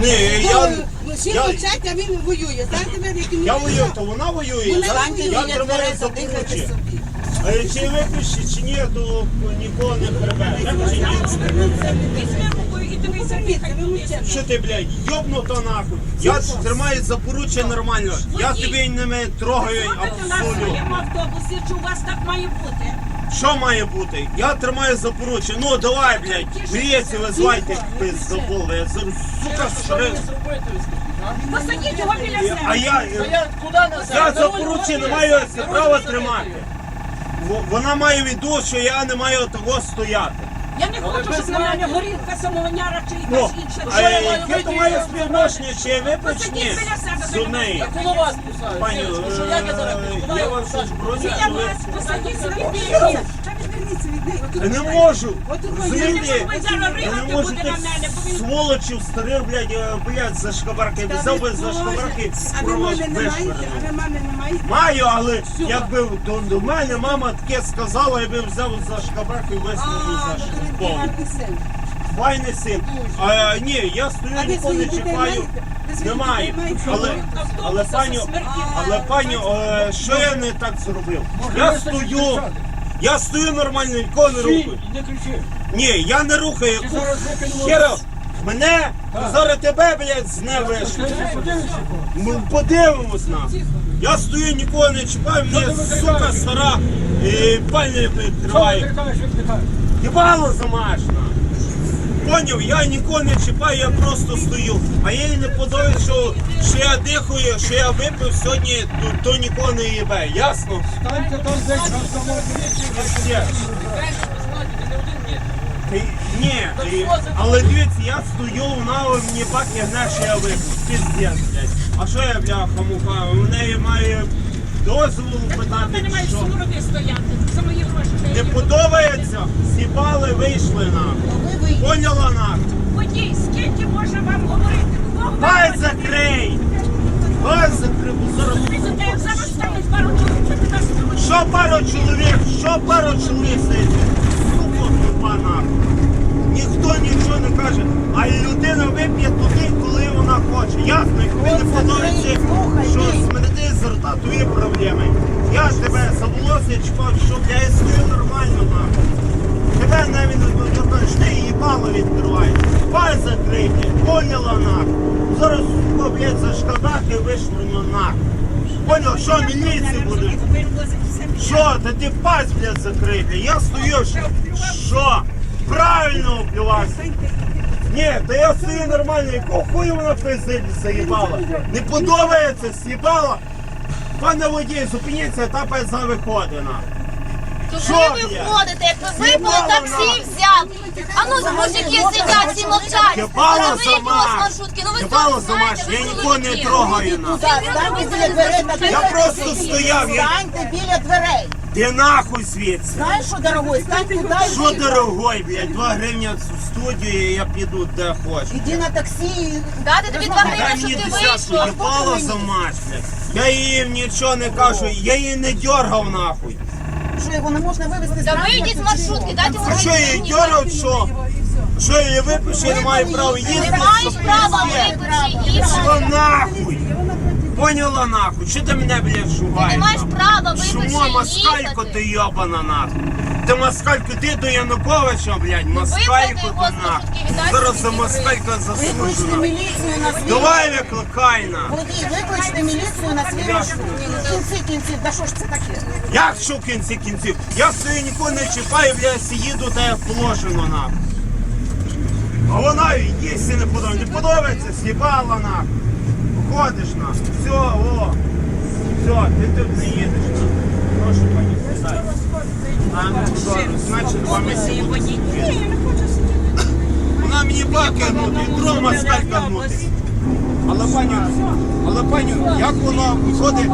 Ні, я, Всі я- мовчать, а він воює. Знаєте, ви, як я воюю, то вона воює. Вона Я, воює, я тримаю за собі. А чи випиші, чи ні, то нікого не прибере. Що ти, блядь, йобнуто нахуй. Я тримаю за поруччя нормально. Я тобі ними трогаю абсолютно. автобусі, чи у вас так має бути? Що має бути? Я тримаю за. Ну давай, блядь, міліцію визвайте, пиздобол. Я зараз, сука, шри. Посадіть його біля себе. А я, я за поруччя не маю права тримати. Во- Вона має віду, що я не маю того стояти. Я не хочу, щоб на мене горілка, самовняра чи Ну, якась інша. а яке то має співношення, чи я біля себе. з неї? Коло вас писаю. Пані, що я зараз е, я вам щось броню, Біля що ви... вас, посадіть Я не можу. Ви Розумієте? Я не зараз Я не ригати можу буде тих на мене, бо він сволочів старих, блядь, е, блядь, за шкабарки. Взяв би за шкабарки, А ви мами не маєте? А ви мами не маєте? Маю, але якби до, до мене мама таке сказала, я би взяв за шкабарки і висунув за ну, син. Файний син. А, ні, я стою, А ви ніколи не своїх дітей чіпаю. маєте? Ви своїх Немає. дітей маєте? Але, але пані, але пані, е, що я не так зробив? Я стою, я стою нормально, нікого не рухаю. Не кричи. Ні, я не рухаю. Викинь Хера, мене, зараз тебе, блядь, з не вийшло. Ми подивимось на. Я стою, нікого не чіпаю, мені сука стара і пальня Що ти кажеш, як ти кажеш? Єбало замашна. Поняв, я нікого не чіпаю, я просто стою. А їй не подобається, що, що я дихаю, що я випив сьогодні, то, то нікого не їбе. Ясно? Станьте там десь, там. Ти- Ні, але дивіться, я стою, вона мені бак гне, що я випив. Піздець, блядь. А що я, бляха, муха? У неї має дозволу Ти не маєш що? сумороди стояти за мої гроші. Не подобається? Вийшли на. Поняла на? Водій, скільки можна вам говорити? Хай закрий! Хай закрий, бо зараз. Пару чоловік, Що пару чоловік, що пару чоловік сидить? Сука, тупа нахуй. Ніхто нічого не каже, а людина вип'є туди, коли вона хоче. Ясно, як тобі не подобається, що смерти з рта, то є проблеми. Я ж тебе за волосся чіпав, що я стою нормально нахуй. Тебе навіть не виконуєш, ти їбало відкриваєш. Пай закрий, поняла нахуй. Зараз, блядь, за шкадаки вишвырну нахуй. Понял, що міліція буде? Що, та ти пасть, блядь, закрий. Я стою, що? Правильно вбивався. Ні, та я стою нормально, якого хуя вона пиздить заїбала? Не подобається, з'їбала? Пане водій, зупиніться, та пизда виходить на. То коли ви входите, як ви випили таксі взяв. А ну мужики Але вийдемо сама. знаєте, сама, я нікого не трогаю на. Станьте біля дверей на Я просто стояв, я... Станьте біля дверей. Ти нахуй звідси. Знаєш що, дорогой, стань туди Що дорогой, блядь, 2 гривні в студію, і я піду де хочу. Іди на таксі. Дати тобі два Дай гривні, мені щоб ти десятку, вийшов. їбало за мать, блядь. Я їм нічого не кажу, я її не дергав нахуй. Що його не можна вивезти з Та вийдіть з маршрутки, дайте йому А що я її дергав, що? Що я її випишу, я не маю права їздити? Не маєш права їх. Що нахуй? Поняла нахуй? Що ти мене, блядь, шугаєш? Ти не маєш права Шумо випити москалько ти їхати. йобана нахуй. Ти москалько, ти до Януковича, блядь, москалько Виправди ти його нахуй. Зараз за мені москалька Викличте заслужена. міліцію на свій Давай викликай на. Водій, викличте міліцію на свій. В кінці кінців, да що ж це таке? Як що в кінці кінців? Я стою нікого не чіпаю, блядь, їду та як положено нахуй. А вона їсти не подобається. Не подобається, з'їбала нахуй. Ходиш нахуй. Все, о. Все, ти тут не їдеш нахуй. Прошу пані, сідай. А, ну, добре, значить, два місяці буде сидіти. Вона мені баки і друга москалька. Але пані, але пані, як воно виходить?